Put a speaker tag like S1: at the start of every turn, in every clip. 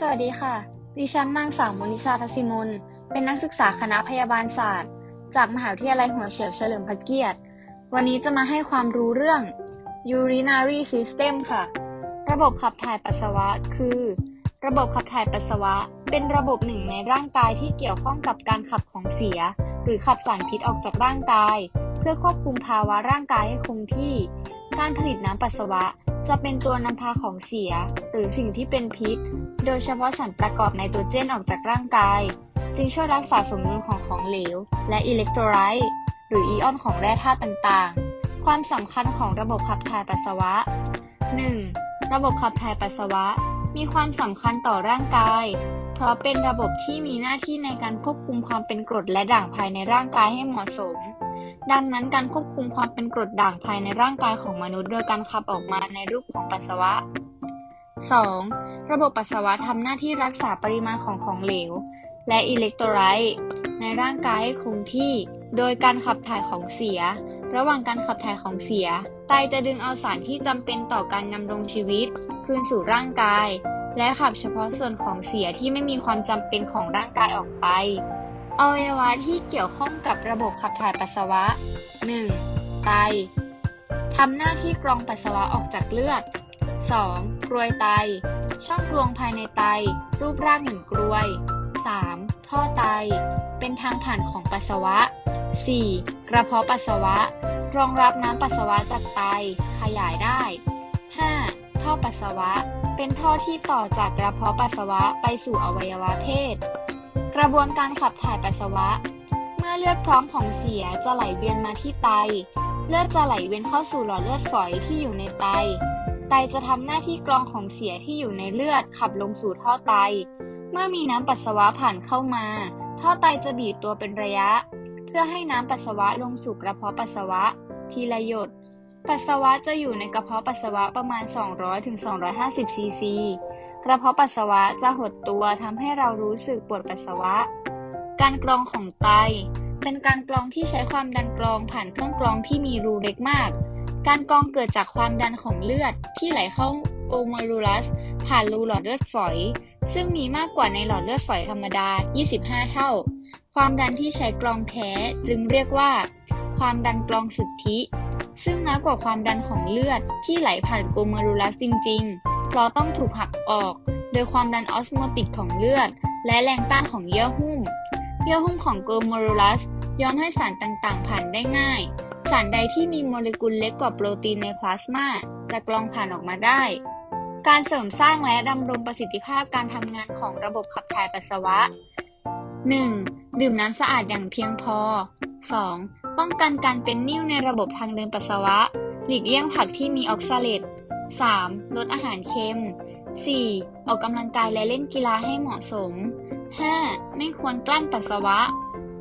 S1: สวัสดีค่ะ ดิฉันนางสาวมนิชาทศิมลเป็นนักศึกษาคณะพยาบาลศาสตร์ จากมหาวิทยาลัยหัวเฉียวเฉลิมพระเกียรติ วันนี้จะมาให้ความรู้เรื่อง urinary system ค่ะ ระบบขับถ่ายปัสสาวะ คือ ระบบขับถ่ายปัสสาวะ เป็นระบบหนึ่งในร่างกายที่เกี่ยวข้องกับการขับของเสีย หรือขับสารพิษออกจากร่างกาย เพื่อควบคุมภาวะร่างกายให้คงที่ การผลิตน้ำปัสสาวะ จะเป็นตัวนำพาของเสีย หรือสิ่งที่เป็นพิษ โดยเฉพาะสารประกอบไนโตรเจนออกจากร่างกาย จึงช่วยรักษาสมดุลของของเหลว และอิเล็กโทรไลต์หรืออีออนของแร่ธาตุต่างๆ ความสำคัญของระบบขับถ่ายปัสสาวะ 1. ระบบขับถ่ายปัสสาวะ มีความสำคัญต่อร่างกาย เพราะเป็นระบบที่มีหน้าที่ในการควบคุมความเป็นกรดและด่างภายในร่างกายให้เหมาะสม ดังนั้นการควบคุมความเป็นกรดด่างภายในร่างกายของมนุษย์ โดยการขับออกมาในรูปของปัสสาวะ 2. ระบบปัสสาวะทำหน้าที่รักษาปริมาณของของเหลว และอิเล็กโทรไลต์ในร่างกายให้คงที่ โดยการขับถ่ายของเสีย ระหว่างการขับถ่ายของเสีย ไตจะดึงเอาสารที่จำเป็นต่อการดำรงชีวิต คืนสู่ร่างกาย และขับเฉพาะส่วนของเสียที่ไม่มีความจำเป็นของร่างกายออกไป อวัยวะที่เกี่ยวข้องกับระบบขับถ่ายปัสสาวะ 1. ไตทำหน้าที่กรองปัสสาวะออกจากเลือด 2. กรวยไต ช่องกรวงภายในไต รูปร่างเหมือนกรวย 3. ท่อไต เป็นทางผ่านของปัสสาวะ 4. กระเพาะปัสสาวะ รองรับน้ำปัสสาวะจากไต ขยายได้ 5. ท่อปัสสาวะ เป็นท่อที่ต่อจากกระเพาะปัสสาวะไปสู่อวัยวะเพศ กระบวนการขับถ่ายปัสสาวะ เมื่อเลือดพร้อมของเสียจะไหลเวียนมาที่ไต เลือดจะไหลเวียนเข้าสู่หลอดเลือดฝอยที่อยู่ในไต ไตจะทำหน้าที่กรองของเสียที่อยู่ในเลือดขับลงสู่ท่อไต เมื่อมีน้ำปัสสาวะผ่านเข้ามา ท่อไตจะบีบตัวเป็นระยะ เพื่อให้น้ำปัสสาวะลงสู่กระเพาะปัสสาวะ ทีละหยด ปัสสาวะจะอยู่ในกระเพาะปัสสาวะประมาณ 200-250 ซีซี กระเพาะปัสสาวะจะหดตัวทำให้เรารู้สึกปวดปัสสาวะ การกรองของไต เป็นการกรองที่ใช้ความดันกรองผ่านเครื่องกรองที่มีรูเล็กมาก การกรองเกิดจากความดันของเลือดที่ไหลเข้าโอมรูลัส ผ่านรูหลอดเลือดฝอย ซึ่งมีมากกว่าในหลอดเลือดฝอยธรรมดา 25 เท่า ความดันที่ใช้กรองแท้จึงเรียกว่า ความดันกรองสุทธิ ซึ่งน้อยกว่าความดันของเลือดที่ไหลผ่านโกเมรูลัสจริงๆ เพราะต้องถูกหักออก โดยความดันออสโมติกของเลือด และแรงต้านของเยื่อหุ้ม เยื่อหุ้มของโกเมรูลัสยอมให้สารต่างๆ ผ่านได้ง่าย สารใดที่มีโมเลกุลเล็กกว่าโปรตีนในพลาสมาจะกรองผ่านออกมาได้ การเสริมสร้างและดำรงประสิทธิภาพการทำงานของระบบขับถ่ายปัสสาวะ 1. ดื่มน้ำสะอาดอย่างเพียงพอ 2. ป้องกันการเป็นนิ่วในระบบทางเดินปัสสาวะ หลีกเลี่ยงผักที่มีออกซาเลต 3. ลดอาหารเค็ม 4. ออกกำลังกายและเล่นกีฬาให้เหมาะสม 5. ไม่ควรกลั้นปัสสาวะ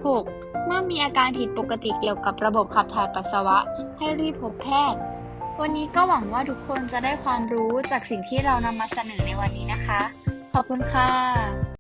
S1: 6. เมื่อมีอาการผิดปกติเกี่ยวกับระบบขับถ่ายปัสสาวะ ให้รีบพบแพทย์ วันนี้ก็หวังว่าทุกคนจะได้ความรู้จากสิ่งที่เรานำมาเสนอในวันนี้นะคะ ขอบคุณค่ะ